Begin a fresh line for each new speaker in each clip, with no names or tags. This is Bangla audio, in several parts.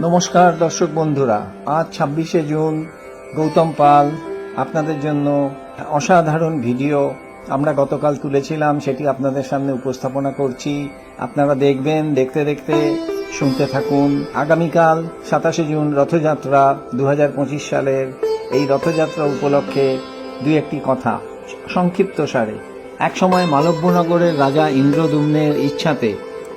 নমস্কার দর্শক বন্ধুরা, আজ ছাব্বিশে জুন, গৌতম পাল আপনাদের জন্য অসাধারণ ভিডিও আমরা গতকাল তুলেছিলাম, সেটি আপনাদের সামনে উপস্থাপনা করছি। আপনারা দেখবেন, দেখতে দেখতে, শুনতে থাকুন। আগামীকাল সাতাশে জুন রথযাত্রা দু হাজার পঁচিশ সালের এই রথযাত্রা উপলক্ষে দুই একটি কথা, সংক্ষিপ্ত সারে। একসময় মালব্যনগরের রাজা ইন্দ্রদুম্নের ইচ্ছাতে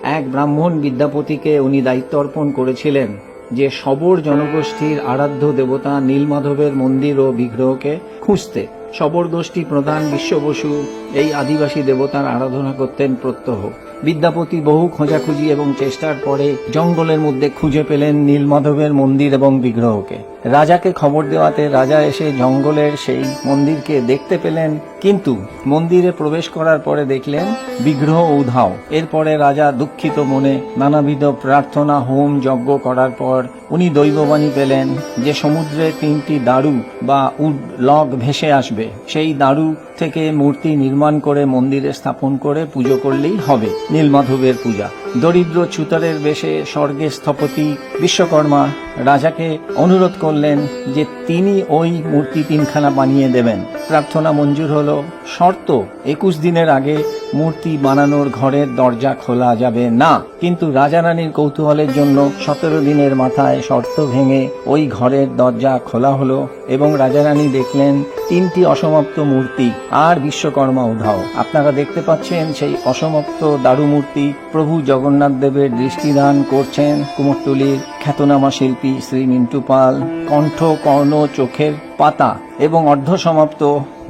এক ব্রাহ্মণ বিদ্যাপতিকে উনি দায়িত্ব অর্পণ করেছিলেন যে সবর জনগোষ্ঠীর আরাধ্য দেবতা নীলমাধবের মন্দির ও বিগ্রহকে খুঁজতে। সবর গোষ্ঠী প্রধান বিশ্ব বসু এই আদিবাসী দেবতার আরাধনা করতেন প্রত্যহ। বিদ্যাপতি বহু খোঁজাখুঁজি এবং চেষ্টার পরে জঙ্গলের মধ্যে খুঁজে পেলেন নীলমাধবের মন্দির এবং বিগ্রহকে। রাজাকে খবর দেওয়াতে রাজা এসে জঙ্গলের সেই মন্দিরকে দেখতে পেলেন। কিন্তু মন্দিরে প্রবেশ করার পরে দেখলেন বিগ্রহ উধাও। এরপরে রাজা দুঃখিত মনে নানাবিধ প্রার্থনা, হোম যজ্ঞ করার পর উনি দৈববাণী পেলেন যে সমুদ্রে তিনটি দারু বা উড লগ ভেসে আসবে। সেই দারু থেকে মূর্তি নির্মাণ করে মন্দিরে স্থাপন করে পুজো করলেই হবে, নীলমাধবের পূজা। দরিদ্র ছুতারের বেশে স্বর্গে স্থপতি বিশ্বকর্মা রাজাকে অনুরোধ করলেন যে তিনি ওই মূর্তি তিনখানা বানিয়ে দেবেন। প্রার্থনা মঞ্জুর হলো। শর্ত, একুশ দিনের আগে মূর্তি বানানোর ঘরের দরজা খোলা যাবে না। কিন্তু রাজা রানীর কৌতূহলের জন্য সতেরো দিনের মাথায় শর্ত ভেঙে ওই ঘরের দরজা খোলা হলো এবং রাজা রানী দেখলেন তিনটি অসমাপ্ত মূর্তি আর বিশ্বকর্মা উধাও। আপনারা দেখতে পাচ্ছেন সেই অসমাপ্ত দারু মূর্তি প্রভু জগন্নাথ দেবের দৃষ্টিদান করছেন কুমোরটুলির খ্যাতনামা শিল্পী শ্রী মিন্টু পাল, কণ্ঠ, কর্ণ, চোখের পাতা এবং অর্ধসমাপ্ত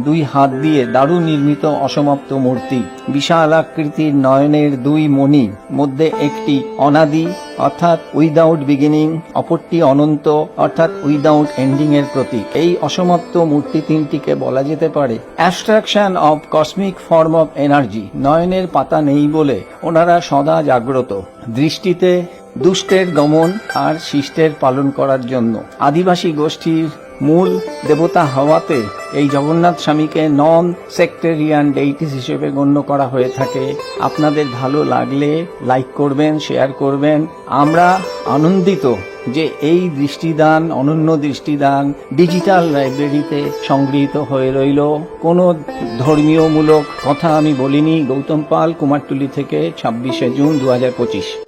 দুই হাত দিয়ে দারু নির্মিত অসমাপ্ত মূর্তি। বিশাল আকৃতির নয়নের দুই মণি, মধ্যে একটি অনাদি, অর্থাৎ উইদাউট বিগিনিং অপরটি অনন্ত, অর্থাৎ উইদাউট এন্ডিং এর প্রতীক। এই অসমাপ্ত মূর্তি তিনটিকে বলা যেতে পারে abstraction of cosmic form of energy নয়নের পাতা নেই বলে ওনারা সদা জাগ্রত। দৃষ্টিতে দুষ্টের দমন আর শিষ্টের পালন করার জন্য। আদিবাসী গোষ্ঠীর মূল দেবতা হওয়াতে এই জগন্নাথ স্বামীকে নন সেক্টেরিয়ান ডেইটিস হিসেবে গণ্য করা হয়ে থাকে। আপনাদের ভালো লাগলে লাইক করবেন শেয়ার করবেন। আমরা আনন্দিত যে এই দৃষ্টিদান, অনন্য দৃষ্টিদান ডিজিটাল লাইব্রেরিতে সংগৃহীত হয়ে রইল। কোনো ধর্মীয়মূলক কথা আমি বলিনি। গৌতম পাল, কুমারটুলি থেকে ছাব্বিশে জুন দু হাজার পঁচিশ।